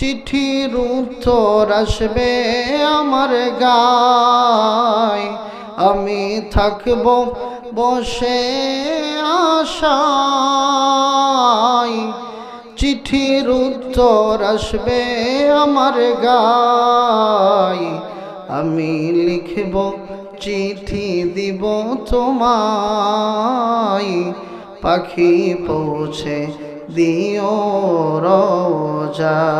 চিঠির উত্তর আসবে আমার গায়। আমি থাকব বসে আশায়। চিঠির উত্তর আসবে আমার গায়। আমি লিখব চিঠি দিব তোমায়। পাখি পৌঁছে দিও রোজায়